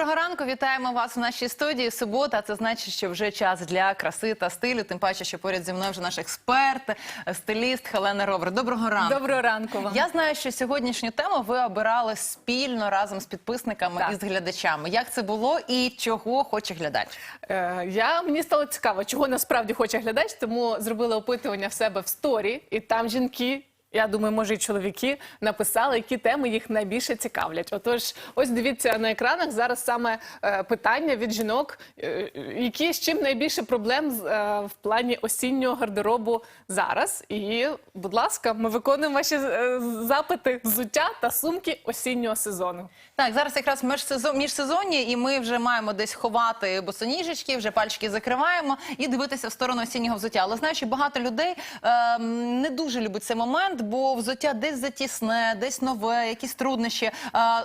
Доброго ранку, вітаємо вас в нашій студії. Субота. Це значить, що вже час для краси та стилю. Тим паче, що поряд зі мною вже наш експерт, стиліст Хелена Ровер. Доброго ранку. Доброго ранку вам. Я знаю, що сьогоднішню тему ви обирали спільно разом з підписниками Так. і з глядачами. Як це було і чого хоче глядач? Е, я мені стало цікаво, чого насправді хоче глядач, тому зробила опитування в себе в сторі, і там жінки. Я думаю, може, і чоловіки написали, які теми їх найбільше цікавлять. Отож, ось дивіться на екранах зараз саме е, питання від жінок, е, які з чим найбільше проблем з, е, в плані осіннього гардеробу зараз. І, будь ласка, ми виконуємо ваші е, запити взуття та сумки осіннього сезону. Так, зараз якраз межсезон, міжсезоння, і ми вже маємо десь ховати босоніжечки, вже пальчики закриваємо і дивитися в сторону осіннього взуття. Але знаю, що багато людей ем, не дуже любить цей момент, бо взуття десь затісне, десь нове, якісь труднощі.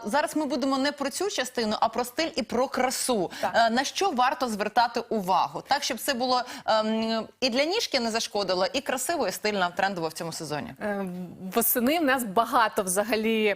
Зараз ми будемо не про цю частину, а про стиль і про красу. Е, на що варто звертати увагу, так щоб це було ем, і для ніжки не зашкодило, і красиво, і стильно, трендово в цьому сезоні. Е, Восени в нас багато взагалі.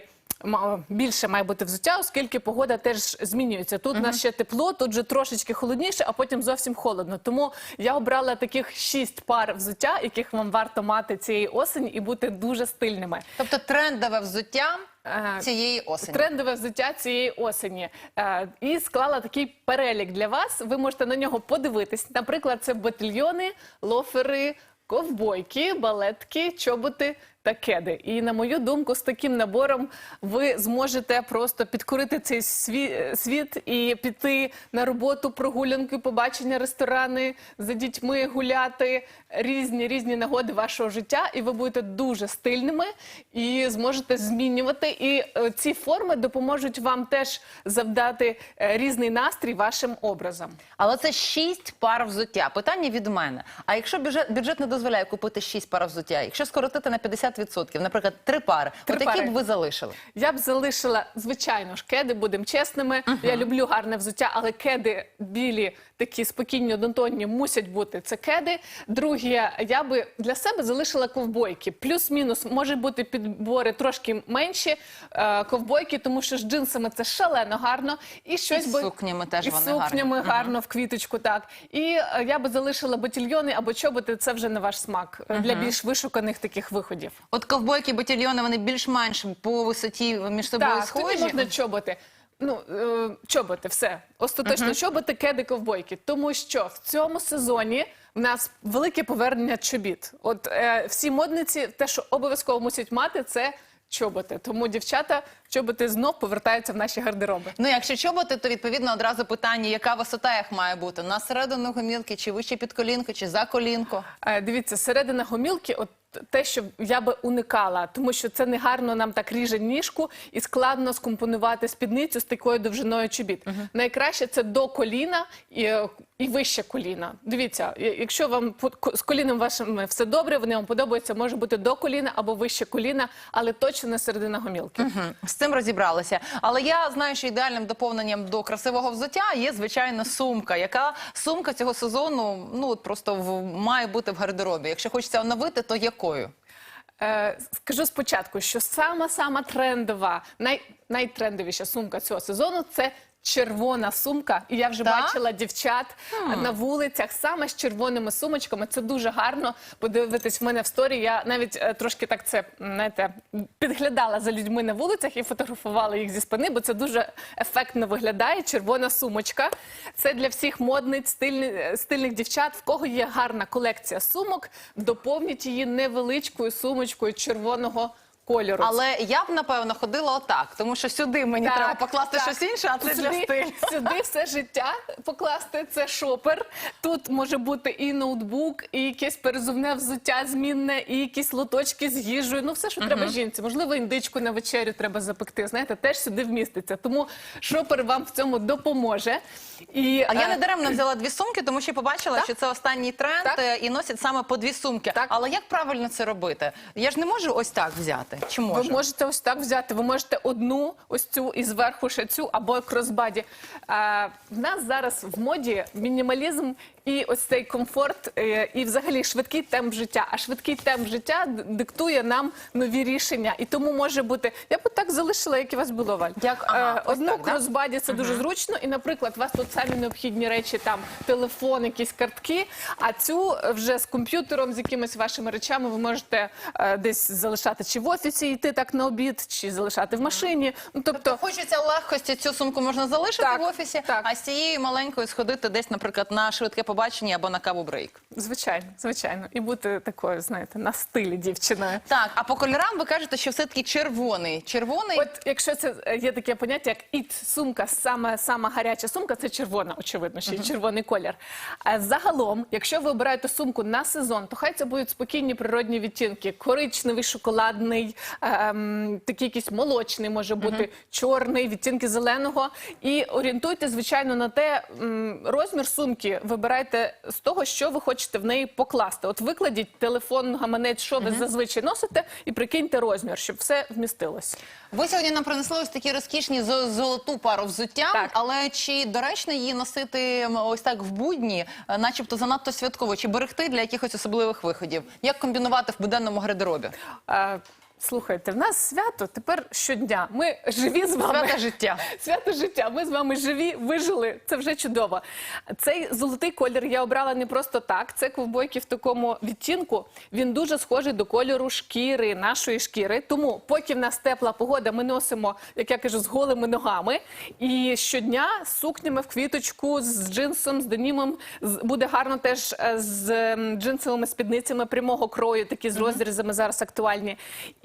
Більше має бути взуття, оскільки погода теж змінюється. Тут у нас ще тепло, тут вже трошечки холодніше, а потім зовсім холодно. Тому я обрала таких шість пар взуття, яких вам варто мати цієї осені і бути дуже стильними. Тобто трендове взуття Е, цієї осені. Трендове взуття цієї осені. Е, і склала такий перелік для вас. Ви можете на нього подивитись. Наприклад, це ботильйони, лофери, ковбойки, балетки, чоботи та кеди. І на мою думку, з таким набором ви зможете просто підкорити цей світ і піти на роботу, прогулянки, побачення, ресторани, за дітьми гуляти, різні різні нагоди вашого життя, і ви будете дуже стильними і зможете змінювати. І е, ці форми допоможуть вам теж завдати е, різний настрій вашим образом. Але це шість пар взуття. Питання від мене. А якщо бюджет, бюджет не дозволяє купити шість пар взуття, якщо скоротити на 50%, наприклад, три пари, Три от які пари. б ви залишили? Я б залишила, звичайно ж, кеди, будемо чесними. Я люблю гарне взуття, але кеди білі, такі спокійні, однотонні, мусять бути. Це кеди. Друге, я би для себе залишила ковбойки. Плюс-мінус, може бути підбори трошки менші е, ковбойки, тому що з джинсами це шалено гарно. І щось з би сукнями теж і вони сукнями гарні. гарно в квіточку. Так і е, я би залишила ботильйони або чоботи. Це вже не ваш смак е, для більш вишуканих таких виходів. От ковбойки, батальйони, вони більш-менш по висоті між собою Так, схожі. тоді можна чоботи. Ну, е, чоботи, все. Остаточно чоботи, кеди, ковбойки. Тому що в цьому сезоні в нас велике повернення чобіт. От е, всі модниці, те, що обов'язково мусять мати, це чоботи. Тому дівчата чоботи знов повертаються в наші гардероби. Ну, якщо чоботи, то відповідно одразу питання, яка висота їх має бути? На середину гомілки, чи вище під колінко, чи за колінко? Е, Дивіться, середина гомілки, от те, що я би уникала, тому що це негарно нам так ріже ніжку і складно скомпонувати спідницю з такою довжиною чобіт. Найкраще це до коліна і, і вище коліна. Дивіться, якщо вам з коліном вашим все добре, вони вам подобаються, може бути до коліна або вище коліна, але точно не середина гомілки. Мгм, З цим розібралися. Але я знаю, що ідеальним доповненням до красивого взуття є звичайно сумка. Яка сумка цього сезону ну от просто в, має бути в гардеробі. Якщо хочеться оновити, то якою? Е, скажу спочатку, що сама сама трендова, най, найтрендовіша сумка цього сезону це. Червона сумка, і я вже Так? бачила дівчат на вулицях саме з червоними сумочками. Це дуже гарно подивитись в мене в сторі. Я навіть е, трошки так це знаєте, підглядала за людьми на вулицях і фотографувала їх зі спини, бо це дуже ефектно виглядає. Червона сумочка. Це для всіх модниць, стильних, стильних дівчат. В кого є гарна колекція сумок, доповніть її невеличкою сумочкою червоного кольору. Але я б напевно ходила отак, тому що сюди мені Так, треба покласти так. щось інше, а це для стилю. Сюди все життя покласти. Це шопер. Тут може бути і ноутбук, і якесь перезувне взуття змінне, і якісь лоточки з їжею. Ну все, що треба жінці. Можливо, індичку на вечерю треба запекти. Знаєте, теж сюди вміститься. Тому шопер вам в цьому допоможе. І А я е, не даремно взяла дві сумки, тому що побачила, Так. що це останній тренд Так. е, і носять саме по дві сумки. Так. Але як правильно це робити? Я ж не можу ось так взяти. Чи можу? Ви можете ось так взяти. Ви можете одну ось цю і зверху ще цю, або кросбаді. Е, в нас зараз в моді мінімалізм і ось цей комфорт, е, і взагалі швидкий темп життя. А швидкий темп життя диктує нам нові рішення. І тому може бути, я б так залишила, як і вас було, Валь. Як? Ага, Е, Одну кросбаді це дуже зручно, і, наприклад, у вас тут самі необхідні речі, там телефон, якісь картки. А цю вже з комп'ютером, з якимись вашими речами, ви можете е, десь залишати чи в офісі, йти так на обід, чи залишати в машині. Ну тобто. Хочеться легкості, цю сумку можна залишити Так, в офісі, так. а з цією маленькою сходити десь, наприклад, на швидке побачення або на каву брейк. Звичайно, звичайно, і бути такою, знаєте, на стилі дівчиною. Так, а по кольорам ви кажете, що все-таки червоний. Червоний От якщо це е, є таке поняття, як іт сумка, саме сама гаряча сумка, це червона, очевидно, ще й червоний колір. А загалом, якщо ви обираєте сумку на сезон, то хай це будуть спокійні природні відтінки: коричневий, шоколадний, ем, такий якийсь молочний може бути, чорний, відтінки зеленого. І орієнтуйте, звичайно, на те розмір сумки. Вибирайте з того, що ви хочете в неї покласти. От викладіть телефон, гаманець, що ви зазвичай носите, і прикиньте розмір, щоб все вмістилось. Ви сьогодні нам принесли ось такі розкішні зо- золоту пару взуття, Так. але чи доречно її носити м, ось так в будні, е, начебто занадто святково, чи берегти для якихось особливих виходів? Як комбінувати в буденному гардеробі? А, слухайте, в нас свято тепер щодня. Ми живі з вами. Свято життя. Свято життя. Ми з вами живі, вижили. Це вже чудово. Цей золотий колір я обрала не просто так. Це ковбойки в такому відтінку. Він дуже схожий до кольору шкіри, нашої шкіри. Тому, поки в нас тепла погода, ми носимо, як я кажу, з голими ногами. І щодня з сукнями в квіточку, з джинсом, з денімом. Буде гарно теж е, з ем, джинсовими спідницями прямого крою, такі з розрізами зараз актуальні.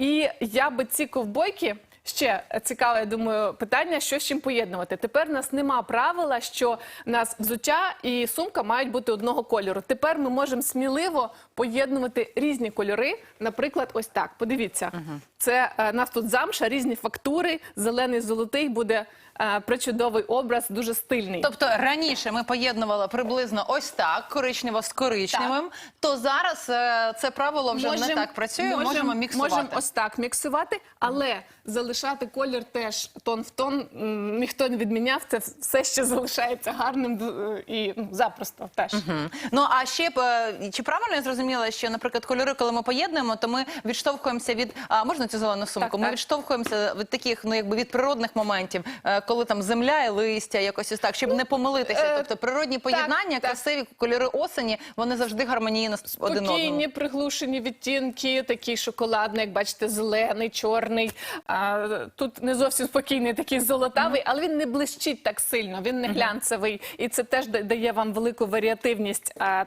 І я би ці ковбойки. Ще цікаве, я думаю, питання, що з чим поєднувати. Тепер у нас нема правила, що у нас взуття і сумка мають бути одного кольору. Тепер ми можемо сміливо поєднувати різні кольори. Наприклад, ось так. Подивіться, це е, у нас тут замша, різні фактури, зелений, золотий буде е, причудовий образ, дуже стильний. Тобто раніше ми поєднували приблизно ось так, коричнево з коричневим, то зараз е, це правило вже не так працює. Можемо, міксувати. Можемо ось так міксувати, але залишати колір теж тон в тон. м, Ніхто не відміняв. Це все ще залишається гарним д- і ну, запросто теж. Мгм. Ну а ще б, е, чи правильно я зрозуміла, що, наприклад, кольори, коли ми поєднуємо, то ми відштовхуємося від а можна цю зелену сумку? Так, ми так. відштовхуємося від таких, ну якби від природних моментів, е, коли там земля і листя, якось ось так, щоб не помилитися. е, тобто природні поєднання, красиві кольори осені, вони завжди гармонійно один одному. Спокійні, приглушені відтінки, такий шоколадний, як бачите, зелений, чорний. А, тут не зовсім спокійний, такий золотавий, але він не блищить так сильно, він не глянцевий. І це теж дає вам велику варіативність а,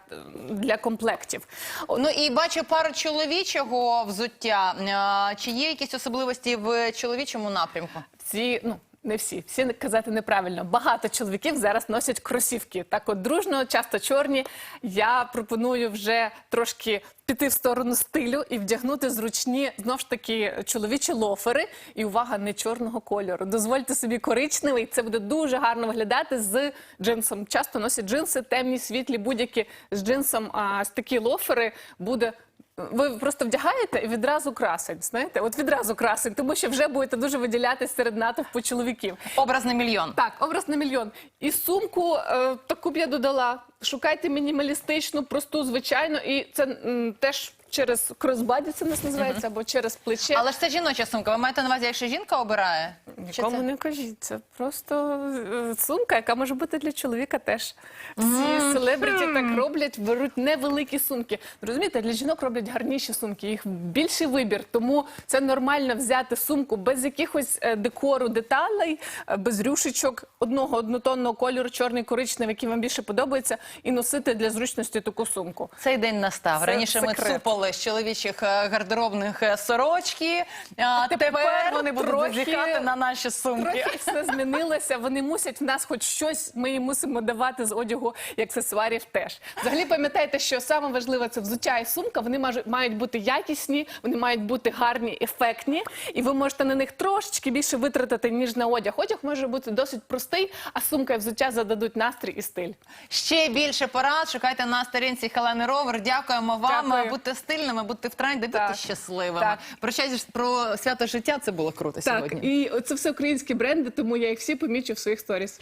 для комплектів. Ну і бачу пару чоловічого взуття. Е, Чи є якісь особливості в чоловічому напрямку? всі, ну. Не всі, всі казати неправильно. Багато чоловіків зараз носять кросівки. Так от дружно, часто чорні. Я пропоную вже трошки піти в сторону стилю і вдягнути зручні, знов ж таки, чоловічі лофери. І увага, не чорного кольору. Дозвольте собі коричневий. Це буде дуже гарно виглядати з джинсом. Часто носять джинси, темні, світлі, будь-які з джинсом. А з такі лофери буде. Ви просто вдягаєте і відразу красень, знаєте? От відразу красень, тому що вже будете дуже виділятися серед натовпу чоловіків. Образ на мільйон. Так, образ на мільйон. І сумку е, таку б я додала. Шукайте мінімалістичну, просту, звичайну, і це м, теж через кросбаді це нас називається, або через плече. Але ж це жіноча сумка. Ви маєте на увазі, якщо жінка обирає? Чи Нікому це- не кажіть, це просто е, сумка, яка може бути для чоловіка теж. Всі селебриті так роблять, беруть невеликі сумки. Розумієте, для жінок роблять гарніші сумки, їх більший вибір. Тому це нормально взяти сумку без якихось е, декору, деталей, е, без рюшечок, одного однотонного кольору, чорний, коричневий, який вам більше подобається, і носити для зручності таку сумку. Цей день настав. Це Раніше ми секрет. цупали з чоловічих е, гардеробних е, сорочки, а тепер тепер вони будуть трохи- зазіхати на наші сумки. Трохи все змінилося. Вони мусять в нас хоч щось. Ми їм мусимо давати з одягу і аксесуарів теж. Взагалі пам'ятайте, що саме важливе це взуття і сумка. Вони мають бути якісні, вони мають бути гарні, ефектні, і ви можете на них трошечки більше витратити ніж на одяг. Одяг може бути досить простий, а сумка і взуття зададуть настрій і стиль. Ще більше порад шукайте на сторінці Хелени Ровер. Дякуємо вам. Дякую. Будьте стильними, будьте в тренді, будьте Так. щасливими. Так. Про про свято життя це було круто Так, сьогодні. і це все українські бренди, тому я їх всі помічу в своїх сторіс.